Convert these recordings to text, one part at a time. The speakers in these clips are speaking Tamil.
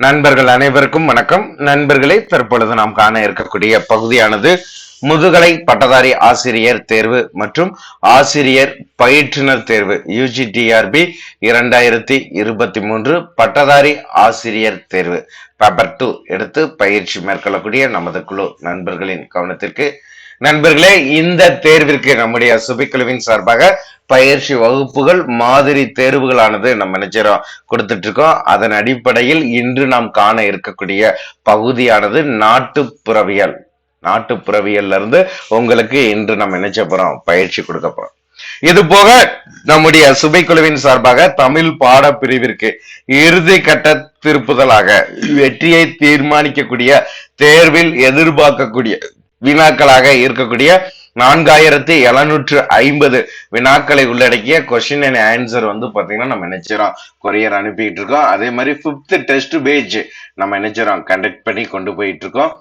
நண்பர்கள் அனைவருக்கும் வணக்கம். நண்பர்களே தற்பொழுது நாம் காண இருக்கக்கூடிய பகுதியானது முதுகலை பட்டதாரி ஆசிரியர் தேர்வு மற்றும் ஆசிரியர் பயிற்றுனர் தேர்வு யூஜிடிஆர்பி இரண்டாயிரத்தி இருபத்தி மூன்று பட்டதாரி ஆசிரியர் தேர்வு. பேப்பர் டூ எடுத்து பயிற்சி மேற்கொள்ளக்கூடிய நமது குழு நண்பர்களின் கவனத்திற்கு நண்பர்களே இந்த தேர்விற்கு நம்முடைய சுபிக்குழுவின் சார்பாக பயிற்சி வகுப்புகள் மாதிரி தேர்வுகளானது நம்ம நினைச்சிரோம் கொடுத்துட்டு இருக்கோம் அதன் அடிப்படையில் இன்று நாம் காண இருக்கக்கூடிய பகுதியானது நாட்டுப்புறவியல். நாட்டுப்புறவியல்ல இருந்து உங்களுக்கு இன்று நம்ம நினைச்ச போறோம்? பயிற்சி கொடுக்க போறோம். இது போக நம்முடைய சுபைக்குழுவின் சார்பாக தமிழ் பாட பிரிவிற்கு இறுதி கட்ட திருப்புதலாக வெற்றியை தீர்மானிக்கக்கூடிய தேர்வில் எதிர்பார்க்கக்கூடிய வினாக்களாக இருக்கக்கூடிய நான்காயிரத்தி எழுநூற்று ஐம்பது வினாக்களை உள்ளடக்கிய கொஸ்டின் அண்ட் ஆன்சர் வந்து பார்த்தீங்கன்னா நம்ம நினைச்சிரோம் கொரியர் அனுப்பிட்டு இருக்கோம். அதே மாதிரி ஃபிஃப்த் டெஸ்ட் பேஜ் நம்ம நினைச்சிரோம் கண்டக்ட் பண்ணி கொண்டு போயிட்டு இருக்கோம்.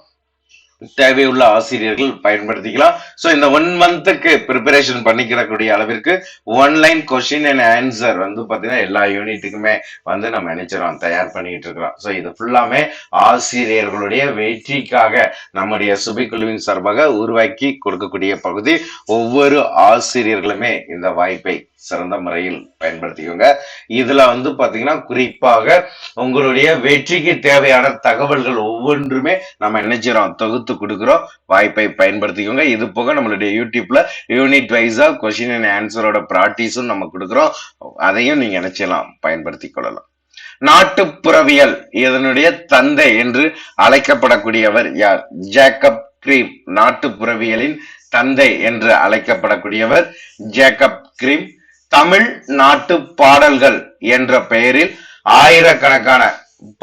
தேவையுள்ள ஆசிரியர்கள் பயன்படுத்திக்கலாம். ஸோ இந்த ஒன் மந்த்துக்கு ப்ரிப்பரேஷன் பண்ணிக்கிறக்கூடிய அளவிற்கு ஒன்லைன் கொஷின் அண்ட் ஆன்சர் வந்து பார்த்தீங்கன்னா எல்லா யூனிட்டுக்குமே வந்து நம்ம நினைச்சிரோம் தயார் பண்ணிக்கிட்டு இருக்கிறோம். ஸோ இது ஃபுல்லாமே ஆசிரியர்களுடைய வெற்றிக்காக நம்முடைய சுபிக்குழுவின் சார்பாக உருவாக்கி கொடுக்கக்கூடிய பகுதி ஒவ்வொரு ஆசிரியர்களுமே இந்த வாய்ப்பை சிறந்த முறையில் பயன்படுத்திக்கோங்க. இதுல வந்து பாத்தீங்கன்னா குறிப்பாக உங்களுடைய வெற்றிக்கு தேவையான தகவல்கள் ஒவ்வொன்றுமே நம்ம நினைச்சிரோம் தொகுத்து கொடுக்குறோம். வாய்ப்பை பயன்படுத்திக்கோங்க. இது போக நம்மளுடைய யூடியூப்ல யூனிட் வைஸா கொஸ்டின் அண்ட் ஆன்சரோட ப்ராக்டிஸும் நம்ம கொடுக்குறோம். அதையும் நீங்க நினைச்சலாம் பயன்படுத்தி கொள்ளலாம். நாட்டுப்புறவியல் இதனுடைய தந்தை என்று அழைக்கப்படக்கூடியவர் யார்? ஜேக்கப் கிரீம் நாட்டுப்புறவியலின் தந்தை என்று அழைக்கப்படக்கூடியவர் ஜேக்கப் கிரீம். தமிழ் நாட்டு பாடல்கள் என்ற பெயரில் ஆயிரக்கணக்கான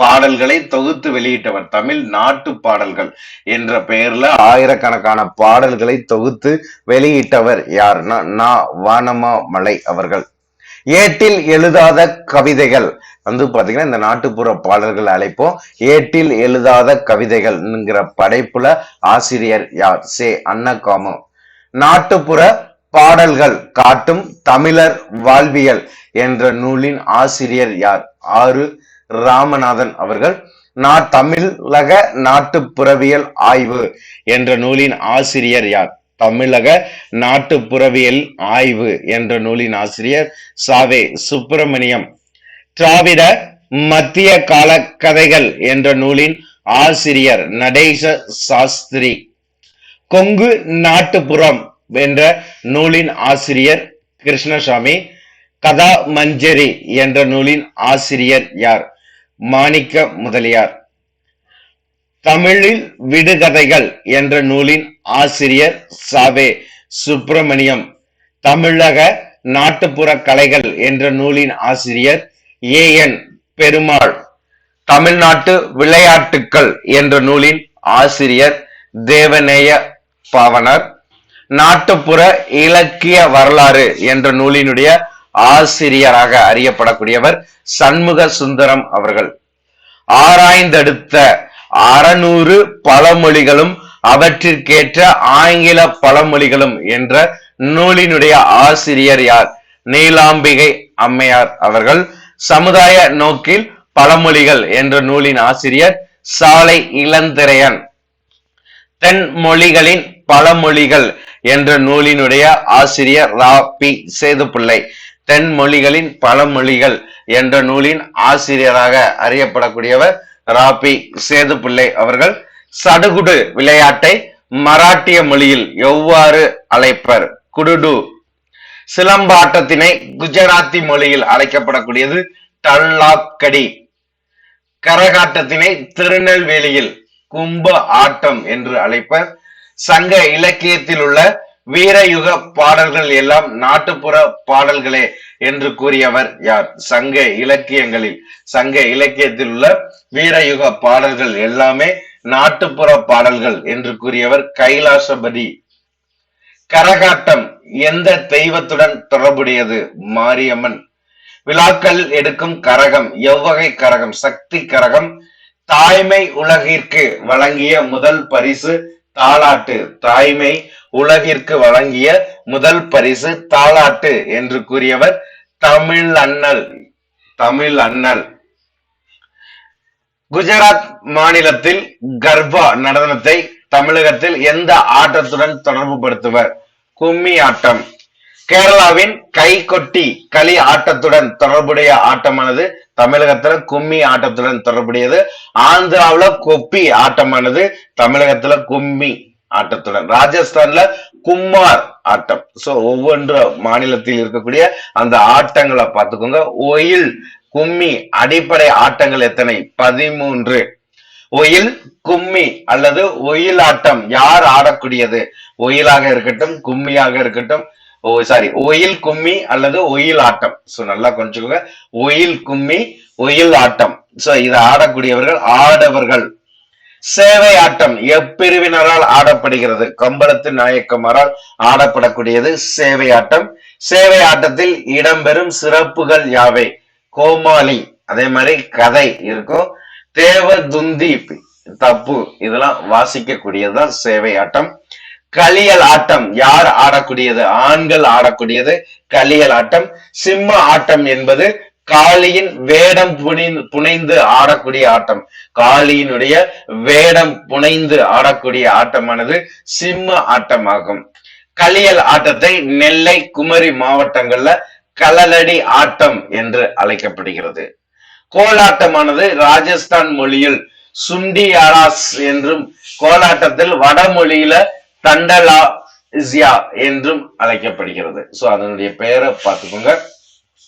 பாடல்களை தொகுத்து வெளியிட்டவர். தமிழ் நாட்டு பாடல்கள் என்ற பெயர்ல ஆயிரக்கணக்கான பாடல்களை தொகுத்து வெளியிட்டவர் யாருன்னா நா அவர்கள். ஏட்டில் எழுதாத கவிதைகள். வந்து பாத்தீங்கன்னா இந்த நாட்டுப்புற பாடல்கள் அழைப்போம். ஏட்டில் எழுதாத கவிதைகள்ங்கிற படைப்புல ஆசிரியர் யார்? சே. அன்னகாமு நாட்டுப்புற பாடல்கள் காட்டும் தமிழர் வாழ்வியல் என்ற நூலின் ஆசிரியர் யார்? ஆறு ராமநாதன் அவர்கள். நா தமிழக நாட்டுப்புறவியல் ஆய்வு என்ற நூலின் ஆசிரியர் யார்? தமிழக நாட்டுப்புறவியல் ஆய்வு என்ற நூலின் ஆசிரியர் சாவே சுப்பிரமணியம். திராவிட மத்திய கால கதைகள் என்ற நூலின் ஆசிரியர் நடேச சாஸ்திரி. கொங்கு நாட்டுப்புறம் என்ற நூலின் ஆசிரியர் கிருஷ்ணசாமி கதா மஞ்சரி என்ற நூலின் ஆசிரியர் யார்? மாணிக்க முதலியார். தமிழில் விடுகதைகள் என்ற நூலின் ஆசிரியர் சாவே சுப்பிரமணியம். தமிழக நாட்டுப்புற கலைகள் என்ற நூலின் ஆசிரியர் ஏ என் பெருமாள். தமிழ்நாட்டு விளையாட்டுக்கள் என்ற நூலின் ஆசிரியர் தேவநேய பாவனர். நாட்டுப்புற இலக்கிய வரலாறு என்ற நூலினுடைய ஆசிரியராக அறியப்படக்கூடியவர் சண்முக சுந்தரம் அவர்கள். ஆராய்ந்தெடுத்த அறநூறு பழமொழிகளும் அவற்றிற்கேற்ற ஆங்கில பழமொழிகளும் என்ற நூலினுடைய ஆசிரியர் யார்? நீலாம்பிகை அம்மையார் அவர்கள். சமுதாய நோக்கில் பழமொழிகள் என்ற நூலின் ஆசிரியர் சாலை இளந்திரையன். தென் மொழிகளின் பழமொழிகள் என்ற நூலினுடைய ஆசிரியர் ரா. பி. சேதுப்பிள்ளை. தென் மொழிகளின் பழமொழிகள் என்ற நூலின் ஆசிரியராக அறியப்படக்கூடியவர் ரா. பி. சேதுப்பிள்ளை அவர்கள். சடுகுடு விளையாட்டை மராட்டிய மொழியில் எவ்வாறு அழைப்பர்? குடுடு. சிலம்பாட்டத்தினை குஜராத்தி மொழியில் அழைக்கப்படக்கூடியது டல்லாக்கடி கரகாட்டத்தினை திருநெல்வேலியில் கும்ப ஆட்டம் என்று அழைப்பர். சங்க இலக்கியத்தில் உள்ள வீரயுக பாடல்கள் எல்லாம் நாட்டுப்புற பாடல்களே என்று கூறியவர் யார்? சங்க இலக்கியங்களில் சங்க இலக்கியத்தில் உள்ள வீரயுக பாடல்கள் எல்லாமே நாட்டுப்புற பாடல்கள் என்று கூறியவர் கைலாசபதி. கரகாட்டம் எந்த தெய்வத்துடன் தொடர்புடையது? மாரியம்மன். விழாக்கள் எடுக்கும் கரகம் எவ்வகை கரகம் சக்தி கரகம் தாய்மை உலகிற்கு வழங்கிய முதல் பரிசு தாலாட்டு தாய்மை உலகிற்கு வழங்கிய முதல் பரிசு தாலாட்டு என்று கூறியவர் தமிழ் அண்ணல் தமிழ் அண்ணல். குஜராத் மாநிலத்தில் கர்பா நடனத்தை தமிழகத்தில் எந்த ஆட்டத்துடன் தொடர்பு படுத்துவர் கும்மி ஆட்டம் கேரளாவின் கைகொட்டி களி ஆட்டத்துடன் தொடர்புடைய ஆட்டமானது தமிழகத்துல கும்மி ஆட்டத்துடன் தொடர்புடையது ஆந்திராவுல கொப்பி ஆட்டமானது தமிழகத்துல கும்மி ஆட்டத்துடன் ராஜஸ்தான்ல கும்மார் ஆட்டம். சோ ஒவ்வொன்று மாநிலத்தில் இருக்கக்கூடிய அந்த ஆட்டங்களை பார்த்துக்கோங்க. ஒயில் கும்மி அடிப்படை ஆட்டங்கள் எத்தனை? பதிமூன்று. ஒயில் கும்மி அல்லது ஒயில் ஆட்டம் யார் ஆடக்கூடியது? ஒயிலாக இருக்கட்டும் கும்மியாக இருக்கட்டும் ஓ சாரி ஒயில் கும்மி அல்லது ஒயில் ஆட்டம். சோ நல்லா கொஞ்சம் ஒயில் கும்மி ஒயில் ஆட்டம். சோ இதை ஆடக்கூடியவர்கள் ஆடவர்கள். சேவை ஆட்டம் எப்பிரிவினரால் ஆடப்படுகிறது? கம்பளத்து நாயக்கமாரால் ஆடப்படக்கூடியது சேவை ஆட்டம். சேவை ஆட்டத்தில் இடம்பெறும் சிறப்புகள் யாவை? கோமாளி அதே மாதிரி கதை இருக்கும். தேவ துந்தி தப்பு. இதெல்லாம் வாசிக்கக்கூடியதுதான் சேவை ஆட்டம். களியல் ஆட்டம் யார் ஆடக்கூடியது? ஆண்கள் ஆடக்கூடியது களியல் ஆட்டம். சிம்ம ஆட்டம் என்பது காளியின் வேடம் புனி புனைந்து ஆடக்கூடிய ஆட்டம். காளியினுடைய வேடம் புனைந்து ஆடக்கூடிய ஆட்டமானது சிம்ம ஆட்டமாகும். களியல் ஆட்டத்தை நெல்லை குமரி மாவட்டங்கள்ல கலலடி ஆட்டம் என்று அழைக்கப்படுகிறது. கோலாட்டமானது ராஜஸ்தான் மொழியில் சுண்டியாராஸ் என்றும் கோலாட்டத்தில் வடமொழியில தண்டலா என்றும் அழைக்கப்படுகிறது. சோ அதனுடைய பெயரை பார்த்துக்கோங்க.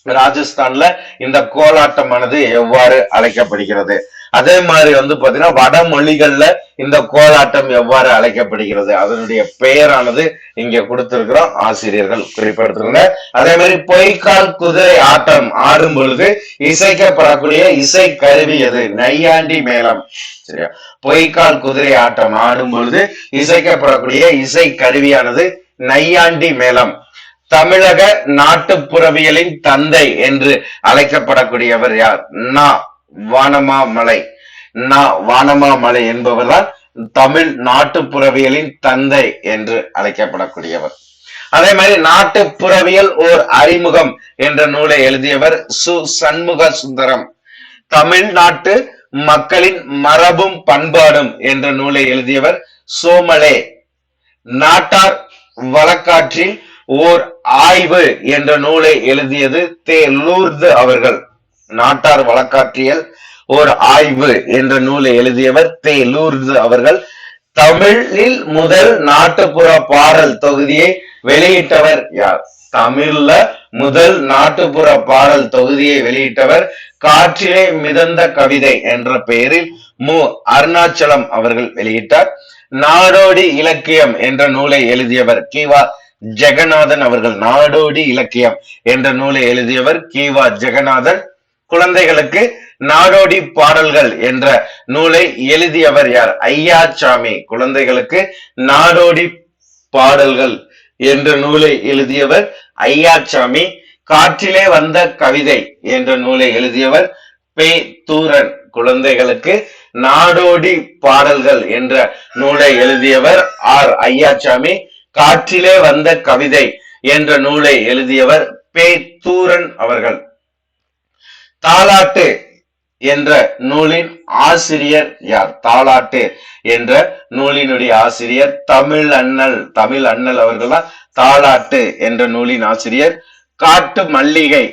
ராஜஸ்தான்ல இந்த கோலாட்டமானது எவ்வாறு அழைக்கப்படுகிறது? அதே மாதிரி வந்து பாத்தீங்கன்னா வடமொழிகள்ல இந்த கோலாட்டம் எவ்வாறு அழைக்கப்படுகிறது அதனுடைய பெயரானது இங்க கொடுத்திருக்கிறோம். ஆசிரியர்கள் குறிப்பிடுத்துங்க அதே மாதிரி பொய்க்கால் குதிரை ஆட்டம் ஆடும் பொழுது இசைக்கப்படக்கூடிய இசை கருவி எது? நையாண்டி மேளம். சரியா? பொய்க்கால் குதிரை ஆட்டம் ஆடும் பொழுது இசைக்கப்படக்கூடிய இசை கருவியானது நையாண்டி மேளம். தமிழக நாட்டுப்புறவியலின் தந்தை என்று அழைக்கப்படக்கூடியவர் யார்? நா. வானமாமலை. நா வானமாமலை என்பவர்தான் தமிழ் நாட்டுப்புறவியலின் தந்தை என்று அழைக்கப்படக்கூடியவர். அதே மாதிரி நாட்டுப்புறவியல் ஓர் அறிமுகம் என்ற நூலை எழுதியவர் சு. சண்முக சுந்தரம் தமிழ்நாட்டு மக்களின் மரபும் பண்பாடும் என்ற நூலை எழுதியவர் சோமலே. நாட்டார் வழக்காற்றில் ஓர் ஆய்வு என்ற நூலை எழுதியது தே. லூர்து அவர்கள். நாட்டார் வழக்காற்றியல் ஓர் ஆய்வு என்ற நூலை எழுதியவர் தே. லூர்து அவர்கள். தமிழில் முதல் நாட்டுப்புற பாடல் தொகுதியை வெளியிட்டவர் யார்? தமிழ்ல முதல் நாட்டுப்புற பாடல் தொகுதியை வெளியிட்டவர் காற்றிலே மிதந்த கவிதை என்ற பெயரில் மு. அருணாச்சலம் அவர்கள் வெளியிட்டார். நாடோடி இலக்கியம் என்ற நூலை எழுதியவர் கிவா ஜெகநாதன் அவர்கள். நாடோடி இலக்கியம் என்ற நூலை எழுதியவர் கிவா ஜெகநாதன். குழந்தைகளுக்கு நாடோடி பாடல்கள் என்ற நூலை எழுதியவர் யார்? ஐயாச்சாமி. குழந்தைகளுக்கு நாடோடி பாடல்கள் என்ற நூலை எழுதியவர் ஐயாச்சாமி. காற்றிலே வந்த கவிதை என்ற நூலை எழுதியவர் பே தூரன். குழந்தைகளுக்கு நாடோடி பாடல்கள் என்ற நூலை எழுதியவர் ஆர். ஐயாச்சாமி. காற்றிலே வந்த கவிதை என்ற நூலை எழுதியவர் பே தூரன் அவர்கள். தாலாட்டு என்ற நூலின் ஆசிரியர் யார்? தாலாட்டு என்ற நூலினுடைய ஆசிரியர் தமிழ் அண்ணல். தமிழ் அண்ணல் அவர்கள்? தான் தாலாட்டு என்ற நூலின் ஆசிரியர். காட்டு மல்லிகை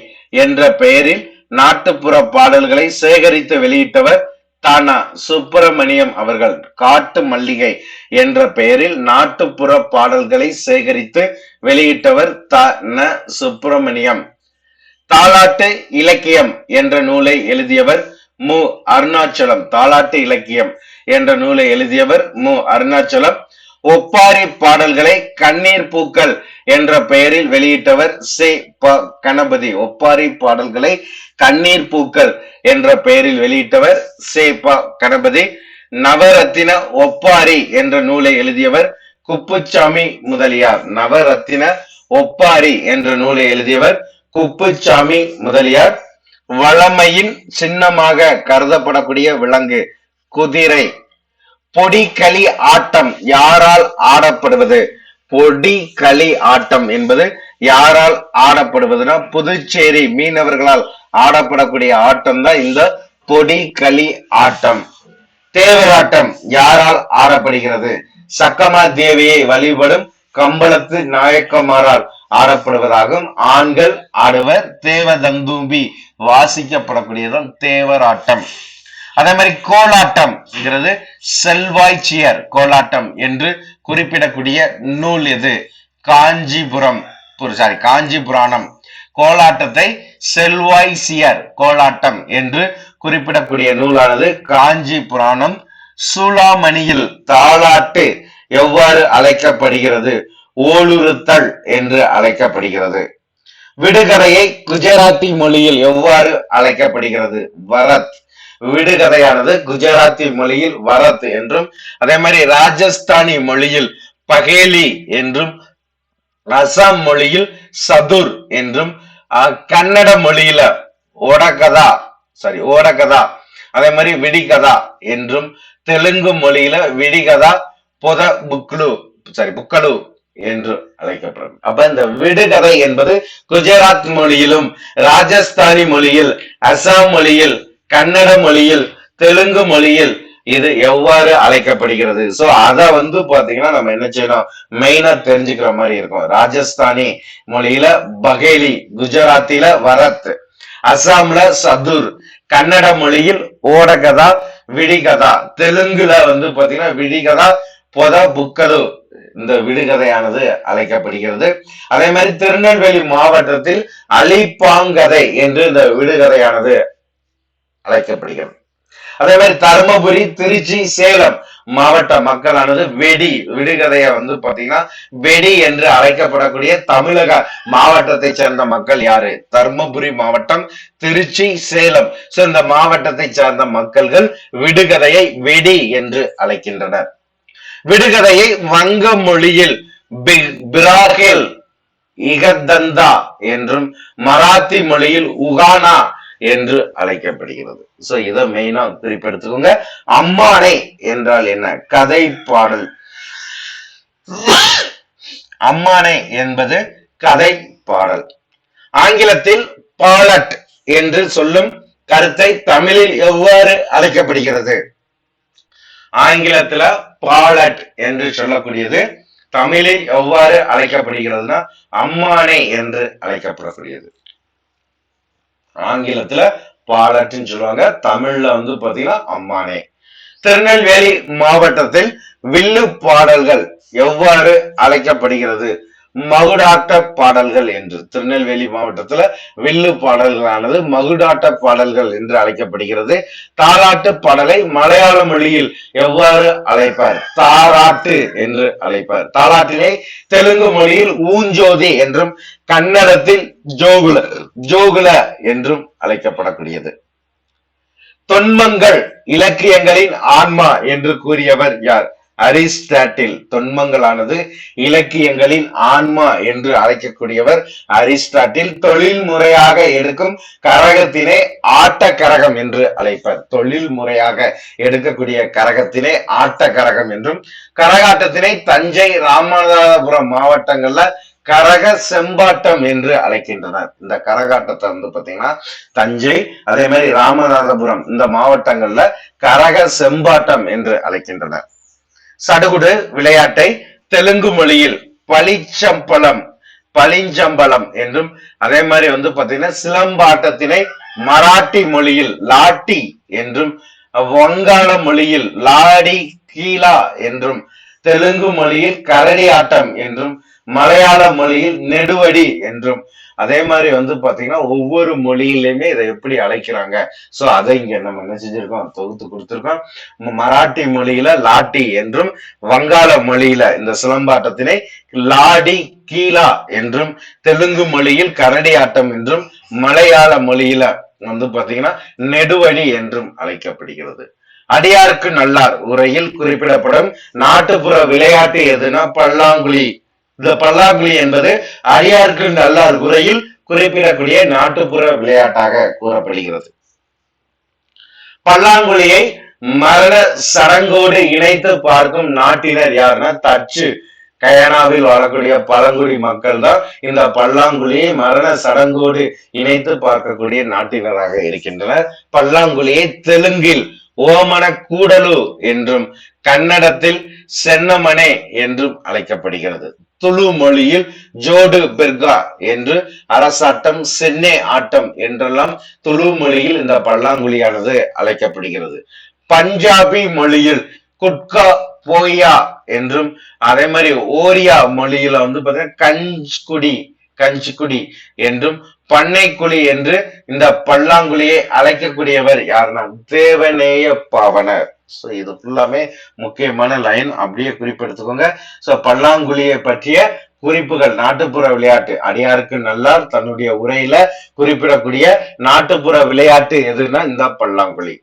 என்ற பெயரில் நாட்டுப்புற பாடல்களை சேகரித்து வெளியிட்டவர் தானா சுப்பிரமணியம் அவர்கள். காட்டு மல்லிகை என்ற பெயரில் நாட்டுப்புற பாடல்களை சேகரித்து வெளியிட்டவர் த. ந. சுப்பிரமணியம். தாலாட்டு இலக்கியம் என்ற நூலை எழுதியவர் மு. அருணாச்சலம். தாலாட்டு இலக்கியம் என்ற நூலை எழுதியவர் மு. அருணாச்சலம். ஒப்பாரி பாடல்களை கண்ணீர் பூக்கள் என்ற பெயரில் வெளியிட்டவர் சே. ப. கணபதி. ஒப்பாரி பாடல்களை கண்ணீர் பூக்கள் என்ற பெயரில் வெளியிட்டவர் சே. ப. கணபதி. நவரத்தின ஒப்பாரி என்ற நூலை எழுதியவர் குப்புச்சாமி முதலியார். நவரத்தின ஒப்பாரி என்ற நூலை எழுதியவர் குப்புச்சாமி முதலியார் வளமையின் சின்னமாக கருதப்படக்கூடிய விலங்கு குதிரை. பொடிகளி ஆட்டம் யாரால் ஆடப்படுவது? பொடிகளி ஆட்டம் என்பது யாரால் ஆடப்படுவதுன்னா புதுச்சேரி மீனவர்களால் ஆடப்படக்கூடிய ஆட்டம் தான் இந்த பொடி களி ஆட்டம். தேவராட்டம் யாரால் ஆடப்படுகிறது? சக்கமா தேவியை வழிபடும் கம்பளத்து நாயக்கமாரால் ஆடப்படுவதாகும். ஆண்கள் ஆடுவர் தேவதந்தூம்பி வாசிக்கப்படக்கூடியதும் தேவராட்டம். அதே மாதிரி கோலாட்டம்ங்கிறது செல்வாய்ச்சியர் கோலாட்டம் என்று குறிப்பிடக்கூடிய நூல் எது? காஞ்சிபுரம் சாரி காஞ்சி புராணம் கோலாட்டத்தை செல்வாய்சியர் கோலாட்டம் என்று குறிப்பிடக்கூடிய நூலானது காஞ்சி புராணம் சூளாமணியில் தாளாட்டு எவ்வாறு அழைக்கப்படுகிறது? ஓலுறுத்தல் என்று அழைக்கப்படுகிறது. விடுகதையை குஜராத்தி மொழியில் எவ்வாறு அழைக்கப்படுகிறது? வரத். விடுகதையானது குஜராத்தி மொழியில் வரத் என்றும் அதே மாதிரி ராஜஸ்தானி மொழியில் பகேலி என்றும் அசாம் மொழியில் சதுர் என்றும் அஹ், கன்னட மொழியில ஓடகதா சாரி ஓடகதா அதே மாதிரி விடிகதா என்றும் தெலுங்கு மொழியில விடிகதா பொத புக்லு சாரி புக்கலு என்று அழைக்கப்படும். அப்ப இந்த விடுகதை என்பது குஜராத் மொழியிலும் ராஜஸ்தானி மொழியில் அசாம் மொழியில் கன்னட மொழியில் தெலுங்கு மொழியில் இது எவ்வாறு அழைக்கப்படுகிறது? சோ அத வந்து பாத்தீங்கன்னா நம்ம என்ன செய்யணும்? மெயினா தெரிஞ்சுக்கிற மாதிரி இருக்கும். ராஜஸ்தானி மொழியில பகேலி குஜராத்தில வரத் அசாம்ல சதுர் கன்னட மொழியில் ஓடகதா விடிகதா தெலுங்குல வந்து பாத்தீங்கன்னா விடிகதா பொத புக்கது இந்த விடுகதையானது அழைக்கப்படுகிறது. அதே மாதிரி திருநெல்வேலி மாவட்டத்தில் அலிப்பாங்கதை என்று இந்த விடுகதையானது அழைக்கப்படுகிறது. அதே மாதிரி தருமபுரி திருச்சி சேலம் மாவட்ட மக்களானது வெடி விடுகதைய வந்து பாத்தீங்கன்னா வெடி என்று அழைக்கப்படக்கூடிய தமிழக மாவட்டத்தை சேர்ந்த மக்கள் யாரு? தருமபுரி மாவட்டம் திருச்சி சேலம். சோ இந்த மாவட்டத்தை சார்ந்த மக்கள்கள் விடுகதையை வெடி என்று அழைக்கின்றனர். விடுகதையை வங்க மொழியில் பிராகில் இகதந்தா என்றும் மராத்தி மொழியில் உகானா என்று அழைக்கப்படுகிறது. சோ இதை மெயினா குறிப்பெடுத்துக்கோங்க. அம்மானை என்றால் என்ன? கதை பாடல் அம்மானை என்பது கதை பாடல் ஆங்கிலத்தில் பாலட் என்று சொல்லும் கருத்தை தமிழில் எவ்வாறு அழைக்கப்படுகிறது? ஆங்கிலத்துல பாலட் என்று சொல்லக்கூடியது. தமிழில் எவ்வாறு அழைக்கப்படுகிறதுனா அம்மானை என்று அழைக்கப்படக்கூடியது. ஆங்கிலத்துல பாலட்னு சொல்லுவாங்க. தமிழ்ல வந்து பாத்தீங்கன்னா அம்மானே. திருநெல்வேலி மாவட்டத்தில் வில்லு பாடல்கள் எவ்வாறு அழைக்கப்படுகிறது? மகுடாட்ட பாடல்கள் என்று. திருநெல்வேலி மாவட்டத்துல வில்லு பாடல்களானது மகுடாட்ட பாடல்கள் என்று அழைக்கப்படுகிறது. தாராட்டு பாடலை மலையாள மொழியில் எவ்வாறு அழைப்பார்? தாராட்டு என்று அழைப்பார். தாராட்டினை தெலுங்கு மொழியில் ஊஞ்சோதி என்றும் கன்னடத்தில் ஜோகுல ஜோகுல என்றும் அழைக்கப்படக்கூடியது. தொன்மங்கள் இலக்கியங்களின் ஆன்மா என்று கூறியவர் யார்? அரிஸ்டாட்டில் தொன்மங்களானது இலக்கியங்களின் ஆன்மா என்று அழைக்கக்கூடியவர் அரிஸ்டாட்டில் தொழில் முறையாக எடுக்கும் கரகத்தினை ஆட்ட கரகம் என்று அழைப்பர். தொழில் முறையாக எடுக்கக்கூடிய கரகத்தினை ஆட்ட கரகம் என்றும் கரகாட்டத்தினை தஞ்சை ராமநாதபுரம் மாவட்டங்கள்ல கரக செம்பாட்டம் என்று அழைக்கின்றனர். இந்த கரகாட்டத்தை வந்து பாத்தீங்கன்னா தஞ்சை அதே மாதிரி ராமநாதபுரம் இந்த மாவட்டங்கள்ல கரக செம்பாட்டம் என்று அழைக்கின்றனர். சடுகுடு விளையாட்டை தெலுங்கு மொழியில் பளிச்சம்பளம் பளிஞ்சம்பளம் என்றும் அதே மாதிரி வந்து பாத்தீங்கன்னா சிலம்பாட்டத்தினை மராட்டி மொழியில் லாட்டி என்றும் வங்காள மொழியில் லாடி கீழா என்றும் தெலுங்கு மொழியில் கரடி ஆட்டம் என்றும் மலையாள மொழியில் நெடுவடி என்றும். அதே மாதிரி வந்து பாத்தீங்கன்னா ஒவ்வொரு மொழியிலுமே இதை எப்படி அழைக்கிறாங்க? சோ அதை இங்க நம்ம என்ன செஞ்சிருக்கோம்? தொகுத்து கொடுத்திருக்கோம். மராட்டி மொழியில லாட்டி என்றும் வங்காள மொழியில இந்த சிலம்பாட்டத்தினை லாடி கீழா என்றும் தெலுங்கு மொழியில் கரடி ஆட்டம் என்றும் மலையாள மொழியில வந்து பாத்தீங்கன்னா நெடுவழி என்றும் அழைக்கப்படுகிறது. அடியாருக்கு நல்லார் உரையில் குறிப்பிடப்படும் நாட்டுப்புற விளையாட்டு எதுனா பல்லாங்குழி. இந்த பல்லாங்குழி என்பது அடியாருக்கு நல்லார் உரையில் குறிப்பிடக்கூடிய நாட்டுப்புற விளையாட்டாக கூறப்படுகிறது. பல்லாங்குழியை மரண சடங்கோடு இணைத்து பார்க்கும் நாட்டினர் யாருன்னா தச்சு. கயானாவில் வாழக்கூடிய பழங்குடி மக்கள் தான் இந்த பல்லாங்குழியை மரண சடங்கோடு இணைத்து பார்க்கக்கூடிய நாட்டினராக இருக்கின்றனர். பல்லாங்குழியை தெலுங்கில் ஓமன கூடலு என்றும் கன்னடத்தில் சென்னமனே என்றும் அழைக்கப்படுகிறது. துளு மொழியில் ஜோடு பெர்கா என்று அரசாட்டம் சென்னே ஆட்டம் என்றெல்லாம் துளு மொழியில் இந்த பல்லாங்குழியானது அழைக்கப்படுகிறது. பஞ்சாபி மொழியில் குட்கா போயா என்றும் அதே மாதிரி ஓரியா மொழியில வந்து பாத்தீங்கன்னா கஞ்ச்குடி கஞ்சுக்குடி என்றும் பண்ணைக்குழி என்று இந்த பல்லாங்குழியை அழைக்கக்கூடியவர் யாருன்னா தேவநேய பாவனர். ஸோ இது ஃபுல்லாமே முக்கியமான லைன் அப்படியே குறிப்பெடுத்துக்கோங்க. ஸோ பல்லாங்குழியை பற்றிய குறிப்புகள் நாட்டுப்புற விளையாட்டு. அடியாருக்கு நல்லார் தன்னுடைய உரையில குறிப்பிடக்கூடிய நாட்டுப்புற விளையாட்டு எதுன்னா இந்த பல்லாங்குழி.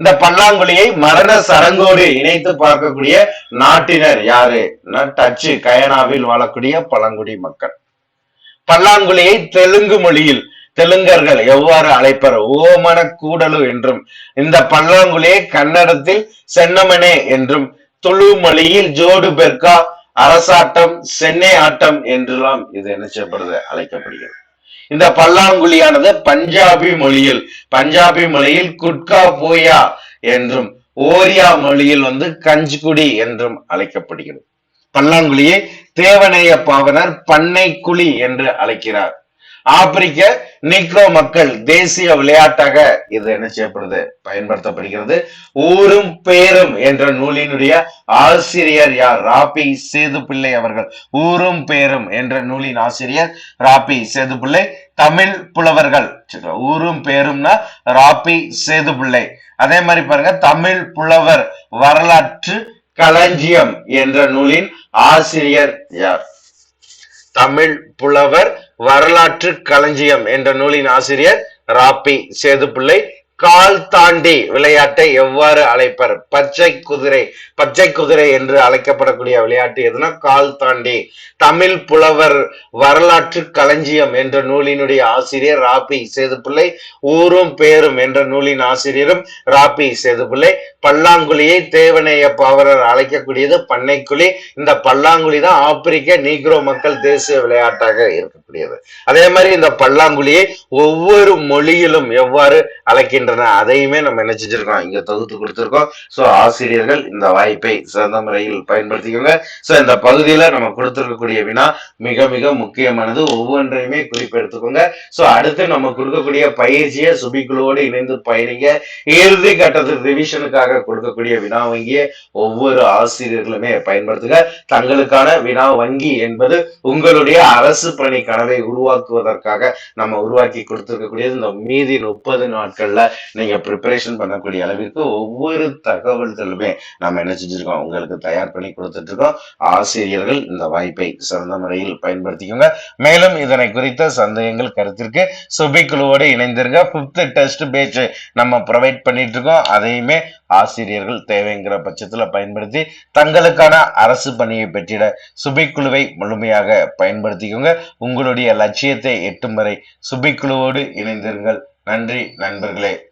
இந்த பல்லாங்குழியை மரண சரங்கோடு இணைத்து பார்க்கக்கூடிய நாட்டினர் யாரு? டச்சு கயனாவில் வாழக்கூடிய பழங்குடி மக்கள். பல்லாங்குழியை தெலுங்கு மொழியில் தெலுங்கர்கள் எவ்வாறு அழைப்பர்? ஓமன கூடலு என்றும் இந்த பல்லாங்குழியை கன்னடத்தில் சென்னமனே என்றும் துளு மொழியில் ஜோடு பெர்கா அரசாட்டம் சென்னை ஆட்டம் என்றெல்லாம் இது என்ன செய்யப்படுது? அழைக்கப்படுகிறது. இந்த பல்லாங்குழியானது பஞ்சாபி மொழியில் பஞ்சாபி மொழியில் குட்கா போயா என்றும் ஓரியா மொழியில் வந்து கஞ்சுகுடி என்றும் அழைக்கப்படுகிறது. பல்லாங்குழியை தேவனைய பாவனர் பண்ணை குழி என்று அழைக்கிறார். ஆப்பிரிக்க நிக்ரோ மக்கள் தேசிய விளையாட்டாக இது என்ன செய்யப்படுது? பயன்படுத்தப்படுகிறது. ஊரும் பேரும் என்ற நூலினுடைய ஆசிரியர் யார்? ராபி சேதுப்பிள்ளை அவர்கள். ஊரும் பேரும் என்ற நூலின் ஆசிரியர் ராபி சேதுப்பிள்ளை. தமிழ் புலவர்கள். ஊரும் பேரும்னா ராபி சேதுப்பிள்ளை. அதே மாதிரி பாருங்க தமிழ் புலவர் வரலாற்று களஞ்சியம் என்ற நூலின் ஆசிரியர் யார்? தமிழ் புலவர் வரலாற்று களஞ்சியம் என்ற நூலின் ஆசிரியர் ராப்பி சேதுப்பிள்ளை. கால் தாண்டி விளையாட்டை எவ்வாறு அழைப்பர்? பச்சை குதிரை பச்சை குதிரை என்று அழைக்கப்படக்கூடிய விளையாட்டு எதுனா கால் தாண்டி. தமிழ் புலவர் வரலாற்று களஞ்சியம் என்ற நூலினுடைய ஆசிரியர் ராபி சேதுப்பிள்ளை ஊரும் பேரும் என்ற நூலின் ஆசிரியரும் ராபி சேதுப்பிள்ளை. பல்லாங்குழியை தேவநேய பாவரர் அழைக்கக்கூடியது பண்ணைக்குழி. இந்த பல்லாங்குழி தான் ஆப்பிரிக்க நீக்ரோ மக்கள் தேசிய விளையாட்டாக இருக்கக்கூடியது அதே மாதிரி இந்த பல்லாங்குழியை ஒவ்வொரு மொழியிலும் எவ்வாறு அழைக்கின்றன அதையுமே நம்ம என்ன செஞ்சிருக்கோம் இங்க தொகுத்து கொடுத்திருக்கோம். சோ ஆசிரியர்கள் இந்த வாய்ப்பை சிறந்த முறையில் பயன்படுத்திக்கோங்க. சோ இந்த பகுதியில நம்ம கொடுத்திருக்கக்கூடிய வினா மிக மிக முக்கியமானது. ஒவ்வொன்றையுமே குறிப்பெடுத்துக்கோங்க. சோ அடுத்து நம்ம கொடுக்கக்கூடிய பயிற்சியை சுபிக்குழுவோடு இணைந்து பயணிங்க. இறுதி கட்டத்தில் ரிவிஷனுக்காக கொடுக்கக்கூடிய வினா வங்கியை ஒவ்வொரு ஆசிரியர்களுமே பயன்படுத்துங்க. தங்களுக்கான வினா வங்கி என்பது உங்களுடைய அரசு பணிக்கான கனவை உருவாக்குவதற்காக நம்ம உருவாக்கி கொடுத்துருக்கக்கூடியது இந்த மீதி முப்பது நாட்கள்ல நீங்க ப்ரிப்பரேஷன் பண்ணக்கூடிய அளவிற்கு ஒவ்வொரு தகவல்களுமே நம்ம என்ன செஞ்சிருக்கோம்? உங்களுக்கு தயார் பண்ணி கொடுத்துட்டு இருக்கோம் ஆசிரியர்கள் இந்த வாய்ப்பை சிறந்த முறையில் பயன்படுத்திக்கோங்க. மேலும் இதனை குறித்த சந்தேகங்கள் கருத்திற்கு சுபி குழுவோடு இணைந்திருக்க பிப்த் டெஸ்ட் பேட்ச் நம்ம ப்ரொவைட் பண்ணிட்டு இருக்கோம் அதையுமே ஆசிரியர்கள் தேவைங்கிற பட்சத்துல பயன்படுத்தி தங்களுக்கான அரசு பணியை பெற்றிட சுபிக்குழுவை முழுமையாக பயன்படுத்திக்கோங்க. உங்களுடைய லட்சியத்தை எட்டும் வரை சுபிக்குழுவோடு இணைந்திருங்கள். நன்றி நண்பர்களே.